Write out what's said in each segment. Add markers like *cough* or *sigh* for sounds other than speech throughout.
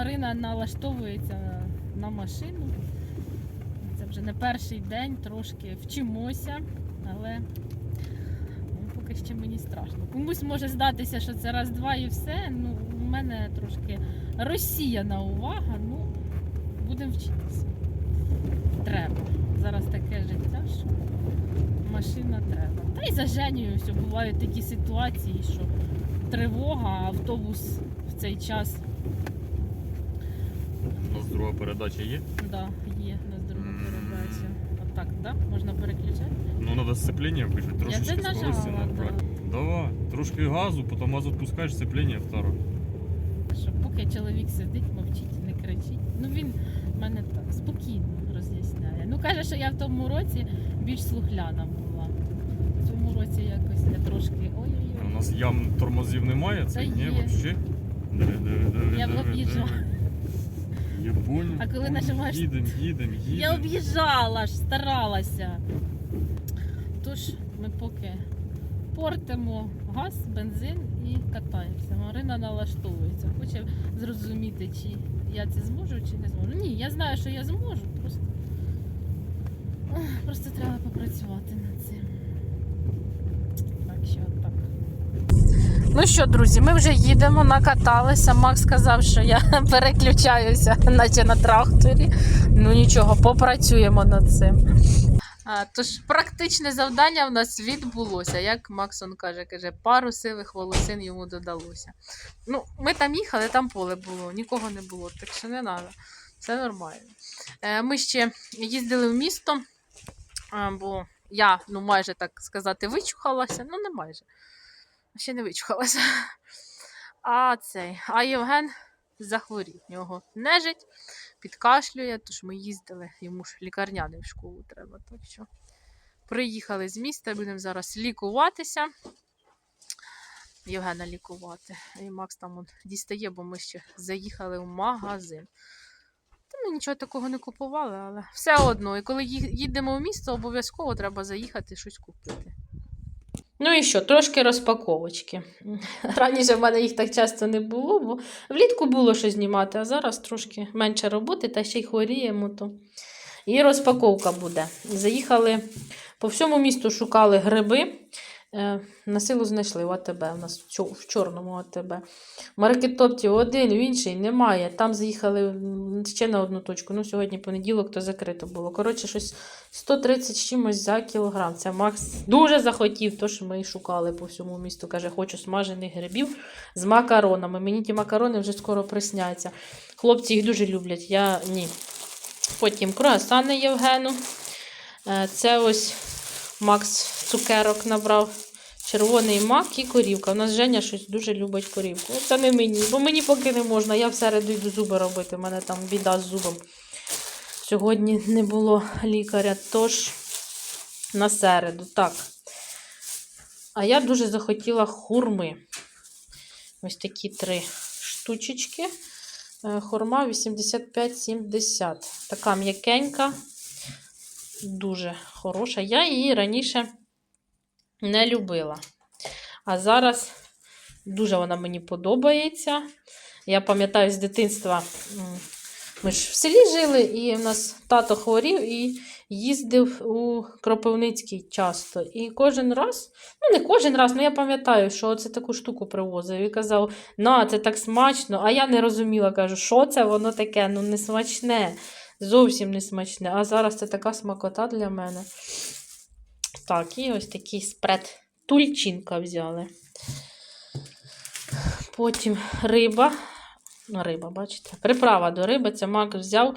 Марина налаштовується на машину. Це вже не перший день, трошки вчимося, але ну, поки ще мені страшно. Комусь може здатися, що це раз-два і все. Ну, у мене трошки розсіяна увага, ну, будемо вчитися. Треба. Зараз таке життя, що машина треба. Та й за Женєю все бувають такі ситуації, що тривога, а автобус в цей час У передача є. да, є на другу М. передачу. Отак, да? Можна переключати? Ну, треба сцеплення включити, Я трошечки це скорості нажала, набрати. Давай, трошки газу, потім газ відпускаєш, сцеплення второе. Що поки чоловік сидить, мовчить, не кричить. Ну він мене так спокійно роз'ясняє. Ну каже, що я в тому році більш слухляна була. В цьому році якось я трошки У ой-ой-ой. нас ям тормозів немає, це ні, взагалі. Я диви, об'їжджаю. Я понял. А коли нажимаєш- Їдем, їдем, їдем. Я об'їжджала ж, старалася. Тож ми поки портимо газ, бензин і катаємося. Марина налаштовується. Хоче зрозуміти, чи я це зможу, чи не зможу. Ні, я знаю, що я зможу, просто, Ах, просто треба попрацювати над цим. Так що так. Ну що, друзі, ми вже їдемо, накаталися. Макс сказав, що я *laughs* переключаюся, наче на тракторі. Ну нічого, попрацюємо над цим. А, тож практичне завдання в нас відбулося. Як Максон каже, каже, пару сивих волосин йому додалося. Ну, ми там їхали, там поле було, нікого не було, так що не треба. Все нормально. Е, ми ще їздили в місто, бо я, ну, майже так сказати, вичухалася. Ну, не майже. Ще не вичухалася. А цей, а Євген захворів. Нього нежить, підкашлює, тож ми їздили, йому ж лікарняний в школу треба. Так що приїхали з міста, будемо зараз лікуватися. Євгена лікувати. І Макс там он дістає, бо ми ще заїхали в магазин. Та ми нічого такого не купували, але все одно. І коли їдемо в місто, обов'язково треба заїхати щось купити. Ну і що, трошки розпаковочки. *laughs* Раніше в мене їх так часто не було, бо влітку було що знімати, а зараз трошки менше роботи, та ще й хворіємо. То. І розпаковка буде. Заїхали по всьому місту, шукали гриби. Е, На силу знайшли в АТБ. У нас в чорному АТБ. Маркетопті один, в інший немає. Там заїхали ще на одну точку. Ну, сьогодні понеділок, то закрито було. Коротше, щось 130 чимось за кілограм. Це Макс дуже захотів, тож ми і шукали по всьому місту. Каже, хочу смажених грибів з макаронами. Мені ті макарони вже скоро присняться. Хлопці їх дуже люблять, я ні. Потім круасани Євгену. Е, Це ось Макс цукерок набрав. Червоний мак і корівка. У нас Женя щось дуже любить корівку. Це не мені, бо мені поки не можна. Я в середу йду зуби робити. У мене там біда з зубом. Сьогодні не було лікаря, тож на середу. Так. А я дуже захотіла хурми. Ось такі три штучечки. Е, Хурма 85-70. Така м'якенька, дуже хороша. Я її раніше не любила. А зараз дуже вона мені подобається. Я пам'ятаю з дитинства, ми ж в селі жили, і в нас тато хворів і їздив у Кропивницький часто. І кожен раз, ну не кожен раз, але я пам'ятаю, що це таку штуку привозив. І казав, на, це так смачно. А я не розуміла, кажу, що це воно таке? Ну, не смачне. Зовсім не смачне. А зараз це така смакота для мене. Так, і ось такий спред. Тульчинка взяли. Потім риба. Ну, риба, бачите? Приправа до риби. Це Мак взяв,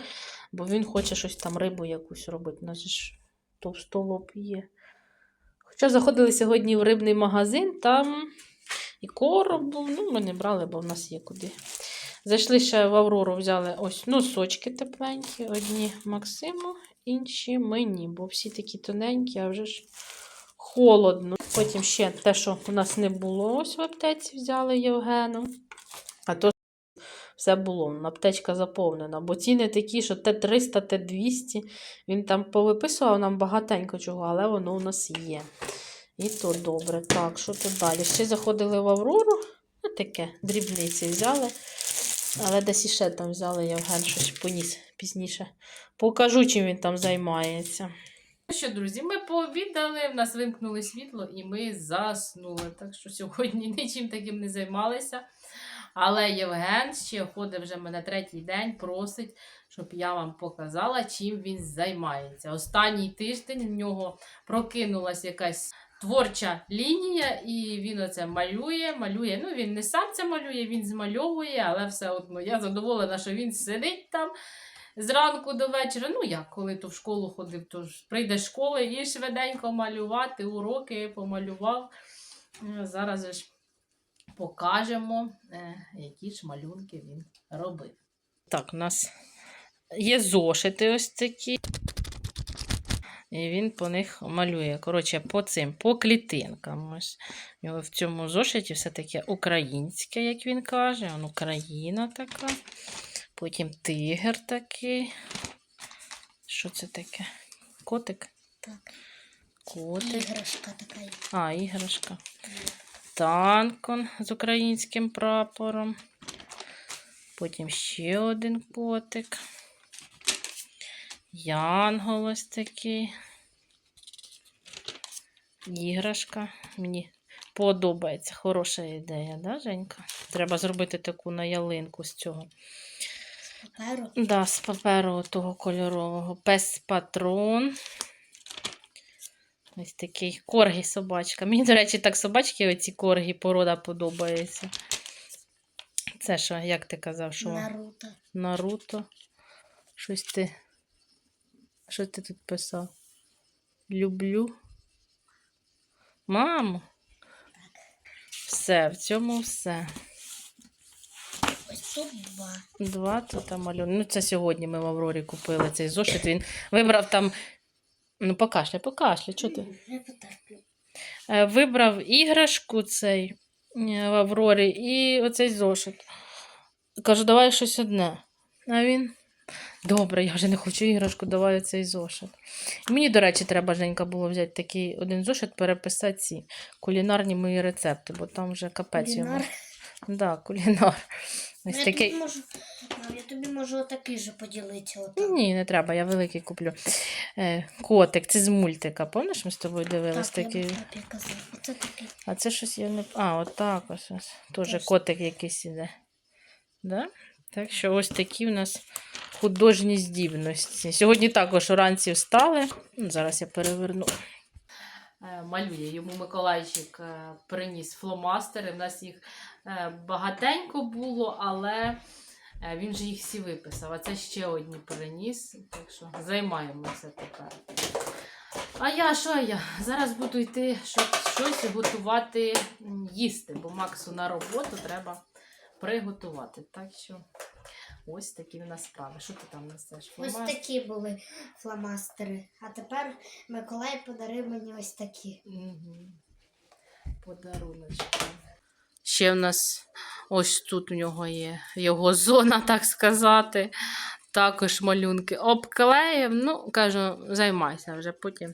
бо він хоче щось там рибу якусь робити. У нас ж товстолоб є. Хоча заходили сьогодні в рибний магазин, там і короб був. Ну, ми не брали, бо в нас є куди. Зайшли ще в Аврору, взяли ось носочки тепленькі. Одні Максиму, інші мені, бо всі такі тоненькі, а вже ж холодно. Потім ще те, що у нас не було, ось в аптеці взяли Євгену. А то все було. Аптечка заповнена. Бо ціни такі, що Т300, Т200. Він там повиписував нам багатенько чого, але воно у нас є. І то добре. Так, що тут далі? Ще заходили в Аврору. Ну, таке, дрібниці взяли. Але десь іще там взяли Євген щось поніс пізніше. Покажу, чим він там займається. Ну що, друзі, ми пообідали, в нас вимкнули світло і ми заснули. Так що сьогодні *laughs* нічим таким не займалися. Але Євген ще ходить вже мене третій день, просить, щоб я вам показала, чим він займається. Останній тиждень в нього прокинулась якась творча лінія, і він оце малює, малює. Ну, він не сам це малює, він змальовує, але все одно я задоволена, що він сидить там зранку до вечора. Ну як, коли то в школу ходив, то ж прийде з школи і швиденько малювати, уроки помалював. Е, Зараз ж покажемо, е, які ж малюнки він робив. Так, у нас є зошити ось такі. І він по них малює. Коротше, по цим, по клітинкам. Ось. У нього в цьому зошиті все таке українське, як він каже. Он Україна така. Потім тигр такий. Що це таке? Котик? Так. Котик. Іграшка така. А, іграшка. Танк он з українським прапором. Потім ще один котик. Янгол ось такий. Іграшка. Мені подобається. Хороша ідея, да, Женька? Треба зробити таку на ялинку з цього. Паперу. Да, з паперу того кольорового. Пес патрон. Ось такий коргі собачка. Мені, до речі, так собачки, оці коргі порода подобається. Це що, як ти казав, що Наруто. Наруто? Щось ти. Що ти тут писав? Люблю. Мамо. Все, в цьому все. Ось тут два. Два тут малюнки. Ну, це сьогодні ми в Аврорі купили цей зошит. Він вибрав там. Ну, покашляй, покашляй, чого ти? Я потерплю. Е, Вибрав іграшку цей е, в Аврорі і оцей зошит. Кажу, давай щось одне. А він. Добре, я вже не хочу іграшку, давай оцей зошит. Мені, до речі, треба, Женька, було взяти такий один зошит, переписати ці кулінарні мої рецепти, бо там вже капець йому. Кулінар. Да, кулінар. Ну, Ось я, такий. тобі можу, я тобі можу отакий же поділитися. Отак. Ні, не треба, я великий куплю. Е, котик, це з мультика. Пам'ятаєш, ми з тобою дивились Так, такий. папі казав. Оце такий. А це щось я не. А, от так ось. ось. Теж. котик якийсь іде. Да? Так що ось такі в нас художні здібності. Сьогодні також уранці встали. Ну, Зараз я переверну. Малює йому Миколайчик е, приніс фломастери. У нас їх е, багатенько було, але е, він же їх всі виписав. А це ще одні приніс. Так що займаємося тепер. А я що я? Зараз буду йти, щоб щось готувати їсти, бо Максу на роботу треба приготувати. Так що ось такі в нас справи. Що ти там несеш? Ось такі були фломастери. А тепер Миколай подарив мені ось такі. Угу. Подаруночки. Ще в нас ось тут у нього є його зона, так сказати. Також малюнки обклеїв. Ну, кажу, займайся вже потім.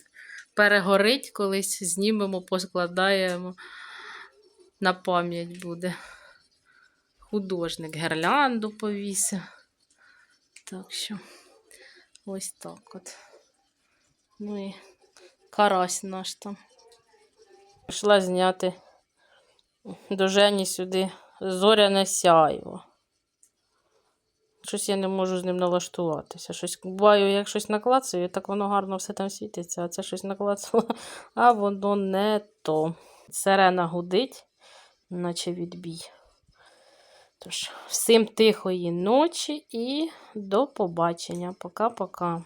Перегорить колись, знімемо, поскладаємо. На пам'ять буде. Художник гірлянду повісив. Так що, ось так от. Ну і карась наш там. Пішла зняти до Жені сюди зоряне сяйво. Щось я не можу з ним налаштуватися. Щось буваю, як щось наклацаю, так воно гарно все там світиться, а це щось наклацало, а воно не то. Сирена гудить, наче відбій. Тож, всім тихої ночі і до побачення. Пока-пока.